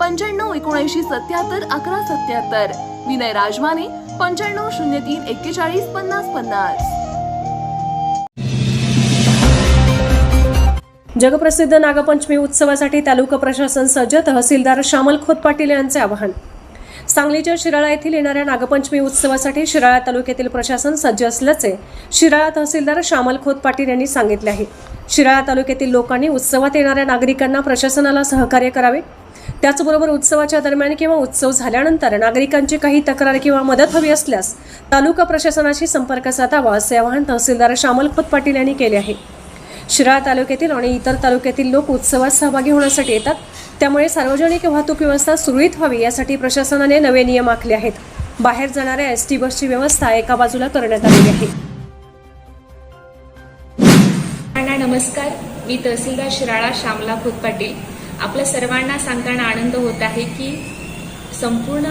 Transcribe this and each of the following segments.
पंच्याण्णव एकोणऐंशी सत्याहत्तर अकरा सत्याहत्तर. विनय राजमाने पंच्याण्णव शून्य तीन एक्केचाळीस पन्नास पन्नास. जगप्रसिद्ध नागपंचमी उत्सवासाठी तालुका प्रशासन सज्ज तहसीलदार श्यामल खोत पाटील यांचे आवाहन. सांगलीच्या शिराळा येथील येणाऱ्या नागपंचमी उत्सवासाठी शिराळा तालुक्यातील प्रशासन सज्ज असल्याचे शिराळा तहसीलदार श्यामल खोत पाटील यांनी सांगितले आहे. शिराळा तालुक्यातील लोकांनी उत्सवात येणाऱ्या नागरिकांना प्रशासनाला सहकार्य करावे त्याचबरोबर उत्सवाच्या दरम्यान किंवा उत्सव झाल्यानंतर नागरिकांची काही तक्रार किंवा मदत हवी असल्यास तालुका प्रशासनाशी संपर्क साधावा असे आवाहन तहसीलदार श्यामल खोत पाटील यांनी केले आहे. शिराळा तालुक्यातील आणि इतर तालुक्यातील लोक उत्सवात सहभागी होण्यासाठी येतात. त्यामुळे सार्वजनिक वाहतूक व्यवस्था सुरळीत व्हावी यासाठी प्रशासनाने नवे नियम आखले आहेत. बाहेर जाणाऱ्या एस टी बसची व्यवस्था एका बाजूला करण्यात आलेली आहे. नमस्कार. मी तहसीलदार शिराळा श्यामला खोत पाटील. आपल्या सर्वांना सांगताना आनंद होत आहे की संपूर्ण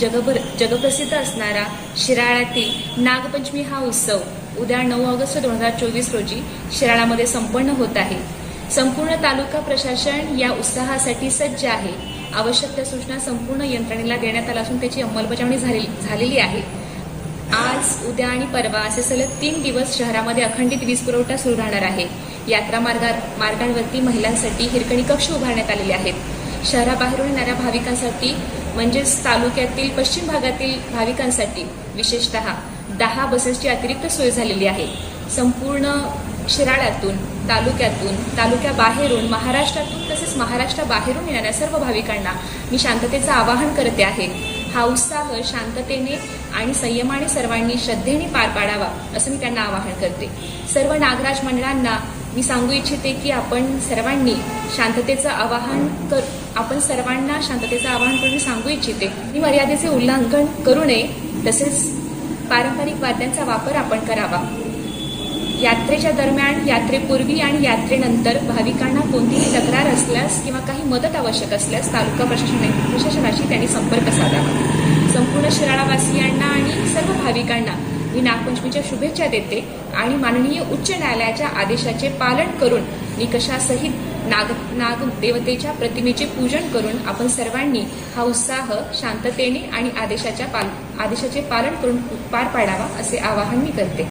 जगभर जगप्रसिद्ध असणारा शिराळ्यातील नागपंचमी हा उत्सव उद्या नऊ ऑगस्ट दोन हजार चोवीस रोजी शिराळामध्ये संपन्न होत आहे. संपूर्ण तालुका प्रशासन या उत्साहासाठी सज्ज आहे. आवश्यक त्या सूचना संपूर्ण यंत्रणेला देण्यात आल्या असून त्याची अंमलबजावणी झालेली आहे. आज उद्या आणि परवा असे सलग तीन दिवस शहरामध्ये अखंडित वीज पुरवठा सुरू राहणार आहे. यात्रा मार्गा मार्गांवरती महिलांसाठी हिरकणी कक्ष उभारण्यात आलेले आहेत. शहराबाहेरून येणाऱ्या भाविकांसाठी म्हणजेच तालुक्यातील पश्चिम भागातील भाविकांसाठी विशेषतः दहा बसेसची अतिरिक्त सोय झालेली आहे. संपूर्ण शिराळ्यातून तालुक्यातून तालुक्याबाहेरून महाराष्ट्रातून तसेच महाराष्ट्राबाहेरून येणाऱ्या सर्व भाविकांना मी शांततेचं आवाहन करते आहे. हा उत्साह शांततेने आणि संयमाने सर्वांनी श्रद्धेने पार पाडावा असं मी त्यांना आवाहन करते. सर्व नागराज मंडळांना मी सांगू इच्छिते की आपण सर्वांनी शांततेचं आवाहन कर आपण सर्वांना शांततेचं आवाहन करून सांगू इच्छिते. मी मर्यादेचे उल्लंघन करू नये तसेच पारंपरिक वाद्यांचा वापर आपण करावा. यात्रेच्या दरम्यान यात्रेपूर्वी आणि यात्रेनंतर भाविकांना कोणतीही तक्रार असल्यास किंवा काही मदत आवश्यक असल्यास तालुका प्रशासन प्रशासनाशी त्यांनी संपर्क साधावा. संपूर्ण शिराळावासियांना आणि सर्व भाविकांना मी नागपंचमीच्या शुभेच्छा देते आणि माननीय उच्च न्यायालयाच्या आदेशाचे पालन करून निकषासहित नाग नाग देवतेच्या प्रतिमेचे पूजन करून आपण सर्वांनी हा उत्साह शांततेने आणि आदेशाच्या पाल आदेशाचे पालन करून पार पाडावा असे आवाहन मी करते.